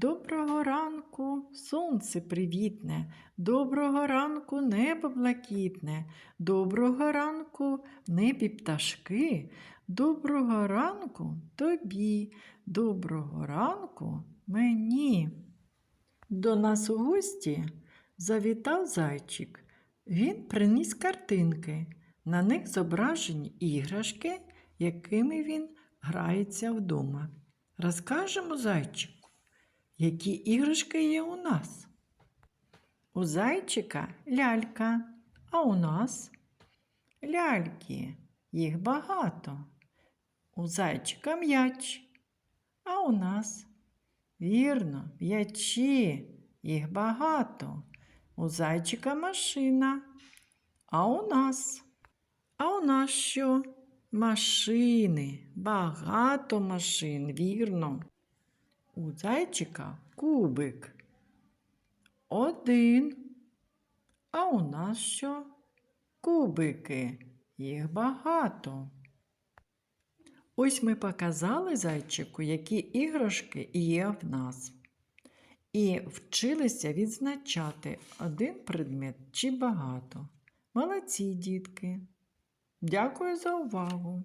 Доброго ранку, сонце привітне, доброго ранку небо блакитне, доброго ранку небі пташки, доброго ранку тобі, доброго ранку мені. До нас у гості завітав зайчик. Він приніс картинки. На них зображені іграшки, якими він грається вдома. Розкажемо зайчику, які іграшки є у нас. У зайчика лялька, а у нас ляльки. Їх багато. У зайчика м'яч, а у нас вірно, м'ячі. Їх багато. У зайчика машина, а у нас. А у нас що? Машини, багато машин, вірно. У зайчика кубик. Один. А у нас що? Кубики. Їх багато. Ось ми показали зайчику, які іграшки є в нас. І вчилися відзначати один предмет чи багато. Молодці, дітки! Дякую за увагу!